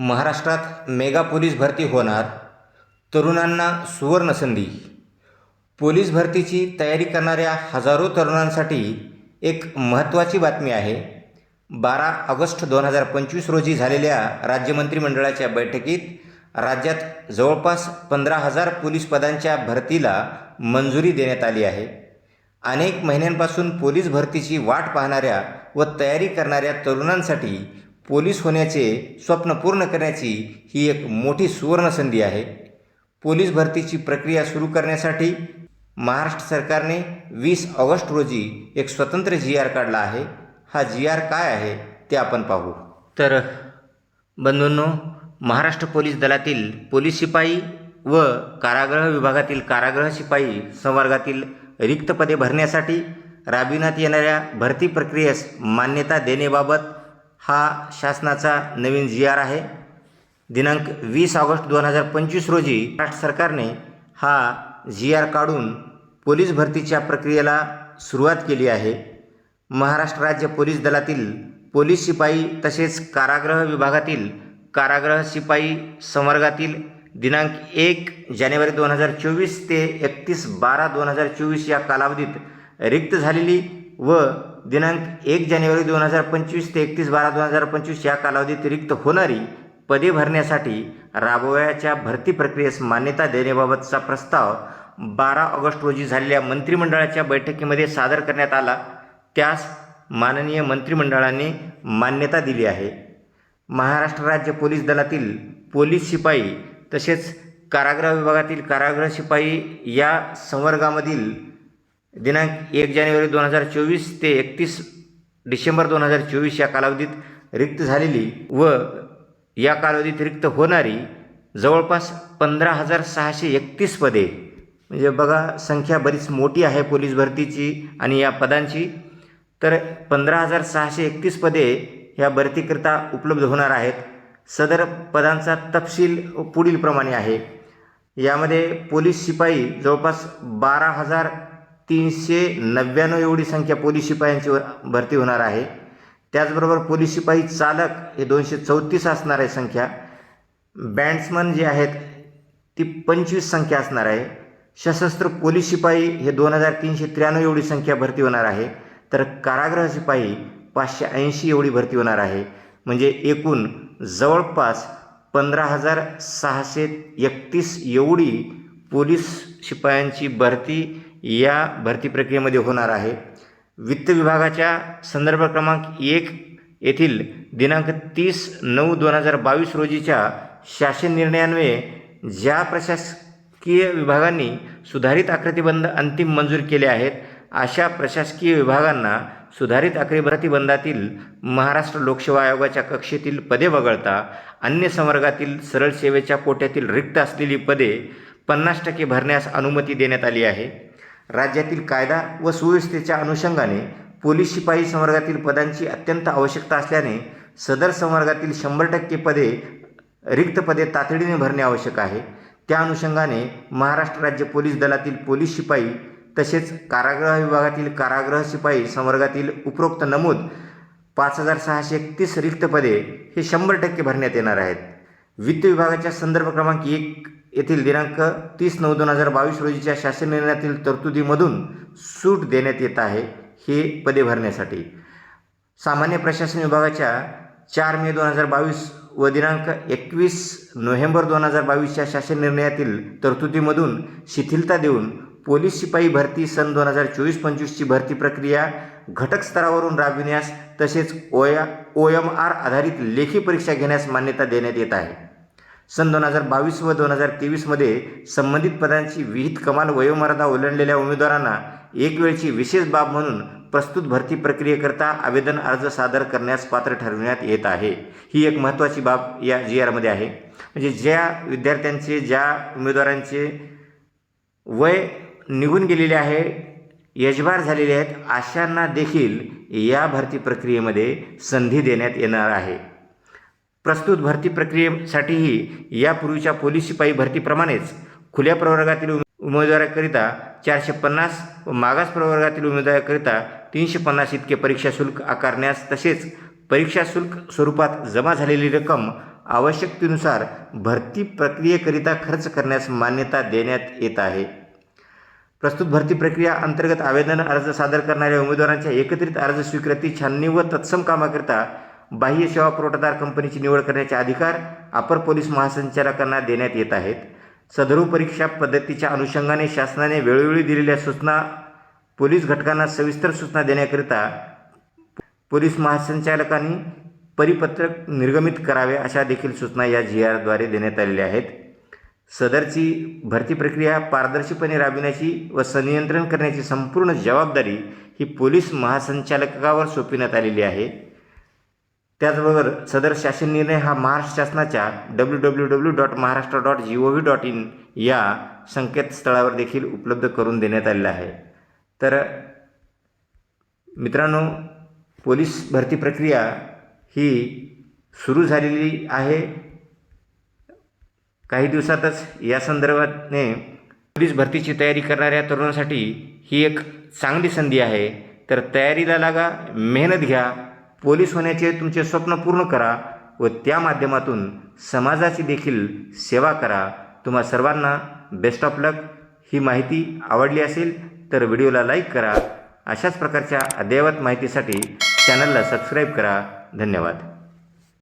महाराष्ट्रात mega police भरती होणार तरुणांना सुवर्णसंधी पोलीस भरतीची तयारी करणाऱ्या हजारो तरुणांसाठी एक महत्त्वाची बातमी आहे. बारा ऑगस्ट दोन हजार पंचवीस रोजी झालेल्या राज्य मंत्रिमंडळाच्या बैठकीत राज्यात जवळपास पंधरा हजार पोलीस पदांच्या भरतीला मंजुरी देण्यात आली आहे. अनेक महिन्यांपासून पोलीस भरतीची वाट पाहणाऱ्या व तयारी करणाऱ्या तरुणांसाठी पोलीस होण्याचे स्वप्न पूर्ण करण्याची ही एक मोठी सुवर्णसंधी आहे. पोलीस भरतीची प्रक्रिया सुरू करण्यासाठी महाराष्ट्र सरकारने वीस ऑगस्ट रोजी एक स्वतंत्र जी आर काढला आहे. हा जी आर काय आहे ते आपण पाहू. तर बंधूंनो महाराष्ट्र पोलीस दलातील पोलीस शिपाई व कारागृह विभागातील कारागृह शिपाई संवर्गातील रिक्त पदे भरण्यासाठी राबविण्यात येणाऱ्या भरती प्रक्रियेस मान्यता देण्याबाबत हा शासनाचा नवीन जी आर आहे. दिनांक वीस ऑगस्ट दोन हजार पंचवीस रोजी महाराष्ट्र सरकारने हा जी आर काढून पोलीस भरतीच्या प्रक्रियेला सुरुवात केली आहे. महाराष्ट्र राज्य पोलीस दलातील पोलीस शिपाई तसेच कारागृह विभागातील कारागृह शिपाई संवर्गातील दिनांक एक जानेवारी दोन हजार चोवीस ते एकतीस बारा दोन हजार चोवीस या कालावधीत रिक्त झालेली व दिनांक एक जानेवारी दोन हजार पंचवीस ते एकतीस बारा दोन हजार पंचवीस या कालावधीत रिक्त होणारी पदे भरण्यासाठी राबवायच्या भरती प्रक्रियेस मान्यता देण्याबाबतचा प्रस्ताव बारा ऑगस्ट रोजी झालेल्या मंत्रिमंडळाच्या बैठकीमध्ये सादर करण्यात आला. त्यास माननीय मंत्रिमंडळाने मान्यता दिली आहे. महाराष्ट्र राज्य पोलीस दलातील पोलीस शिपाई तसेच कारागृह विभागातील कारागृह शिपाई या संवर्गामधील दिनांक एक जानेवारी दोन हजार चोवीस ते एकतीस डिसेंबर दोन हजार चोवीस या कालावधीत रिक्त झालेली व या कालावधीत रिक्त होणारी जवळपास पंधरा हजार सहाशे एकतीस पदे. म्हणजे बघा संख्या बरीच मोठी आहे पोलीस भरतीची आणि या पदांची. तर पंधरा हजार सहाशे एकतीस पदे ह्या भरतीकरिता उपलब्ध होणार आहेत. सदर पदांचा तपशील पुढीलप्रमाणे आहे. यामध्ये पोलीस शिपाई जवळपास बारा हजार तीनशे नव्याण्णव एवढी संख्या पोलीस शिपायांची भरती होणार आहे. त्याचबरोबर पोलीस शिपाई चालक हे दोनशे चौतीस असणार आहे संख्या. बँड्समन जे आहेत ती पंचवीस संख्या असणार आहे. सशस्त्र पोलीस शिपाई हे दोन हजार तीनशे त्र्याण्णव एवढी संख्या भरती होणार आहे. तर कारागृह शिपाई पाचशे ऐंशी एवढी भरती होणार आहे. म्हणजे एकूण जवळपास पंधरा हजार सहाशे एकतीस एवढी पोलीस शिपायांची भरती या भरती प्रक्रियेमध्ये होणार आहे. वित्त विभागाच्या संदर्भ क्रमांक एक येथील दिनांक तीस नऊ दोन हजार बावीस रोजीच्या शासन निर्णयान्वये ज्या प्रशासकीय विभागांनी सुधारित आकृतीबंध अंतिम मंजूर केले आहेत अशा प्रशासकीय विभागांना सुधारित आकृतीबंधातील महाराष्ट्र लोकसेवा आयोगाच्या कक्षेतील पदे वगळता अन्य संवर्गातील सरळ सेवेच्या कोट्यातील रिक्त असलेली पदे पन्नास टक्के भरण्यास अनुमती देण्यात आली आहे. राज्यातील कायदा व सुव्यवस्थेच्या अनुषंगाने पोलीस शिपाई संवर्गातील पदांची अत्यंत आवश्यकता असल्याने सदर संवर्गातील शंभर टक्के पदे रिक्त पदे तातडीने भरणे आवश्यक आहे. त्या अनुषंगाने महाराष्ट्र राज्य पोलीस दलातील पोलीस शिपाई तसेच कारागृह विभागातील कारागृह शिपाई संवर्गातील उपरोक्त नमूद पाच हजार सहाशे एकतीस रिक्त पदे हे शंभर टक्के भरण्यात येणार आहेत. वित्त विभागाच्या संदर्भ क्रमांक एक येथील दिनांक तीस नऊ दोन हजार बावीस रोजीच्या शासन निर्णयातील तरतुदीमधून सूट देण्यात येत आहे हे पदे भरण्यासाठी. सामान्य प्रशासन विभागाच्या चार मे दोन हजार बावीस व दिनांक एकवीस नोव्हेंबर दोन हजार बावीसच्या शासन निर्णयातील तरतुदीमधून शिथिलता देऊन पोलीस शिपाई भरती सन दोन हजार चोवीस पंचवीसची भरती प्रक्रिया घटक स्तरावरून राबविण्यास तसेच ओया ओ एम आर आधारित लेखी परीक्षा घेण्यास मान्यता देण्यात येत आहे. सन दोन हजार बावीस व दोन हजार तेवीसमध्ये संबंधित पदांची विहित कमाल वयोमर्यादा ओलांडलेल्या उमेदवारांना एक वेळची विशेष बाब म्हणून प्रस्तुत भरती प्रक्रियेकरता आवेदन अर्ज सादर करण्यास पात्र ठरविण्यात येत आहे. ही एक महत्त्वाची बाब या जी आरमध्ये आहे. म्हणजे ज्या विद्यार्थ्यांचे ज्या उमेदवारांचे वय निघून गेलेले आहे यशभार झालेले आहेत अशांना देखील या भरती प्रक्रियेमध्ये संधी देण्यात येणार आहे. प्रस्तुत भरती प्रक्रियेसाठीही यापूर्वीच्या पोलीस शिपाई भरतीप्रमाणेच खुल्या प्रवर्गातील उमेदवाराकरिता चारशे पन्नास व मागास प्रवर्गातील उमेदवाराकरिता तीनशे पन्नास इतके परीक्षा शुल्क आकारण्यास तसेच परीक्षा शुल्क स्वरूपात जमा झालेली रक्कम आवश्यकतेनुसार भरती प्रक्रियेकरिता खर्च करण्यास मान्यता देण्यात येत आहे. प्रस्तुत भरती प्रक्रिया अंतर्गत आवेदन अर्ज सादर करणाऱ्या उमेदवारांच्या एकत्रित अर्ज स्वीकृती छाननी व तत्सम कामाकरिता बाह्य सेवा पुरवठादार कंपनीची निवड करण्याचे अधिकार अपर पोलीस महासंचालकांना देण्यात येत आहेत. सदरू परीक्षा पद्धतीच्या अनुषंगाने शासनाने वेळोवेळी दिलेल्या सूचना पोलीस घटकांना सविस्तर सूचना देण्याकरिता पोलीस महासंचालकांनी परिपत्रक निर्गमित करावे अशा देखील सूचना या जी आरद्वारे देण्यात आलेल्या आहेत. सदरची भरती प्रक्रिया पारदर्शीपणे राबविण्याची व संनियंत्रण करण्याची संपूर्ण जबाबदारी ही पोलीस महासंचालकावर सोपविण्यात आलेली आहे. त्याचबरोबर सदर शासन निर्णय हा महाराष्ट्र शासनाच्या W W W dot Maharashtra dot G O V dot in या संकेतस्थळावर देखील उपलब्ध करून देण्यात आलेला आहे. तर मित्रांनो पोलीस भरती प्रक्रिया ही सुरू झालेली आहे. काही दिवसातच या संदर्भाने पोलीस भरतीची तयारी करणाऱ्या तरुणांसाठी ही एक चांगली संधी आहे. तर तयारीला लागा मेहनत घ्या. पोलीस होण्याचे तुमचे स्वप्न पूर्ण करा व त्या माध्यमातून समाजाची देखील सेवा करा. तुम्हा सर्वांना बेस्ट ऑफ लक ही माहिती आवडली असेल तर व्हिडिओला लाईक करा. अशाच प्रकारच्या अद्ययावत माहितीसाठी चॅनलला सबस्क्राईब करा. धन्यवाद.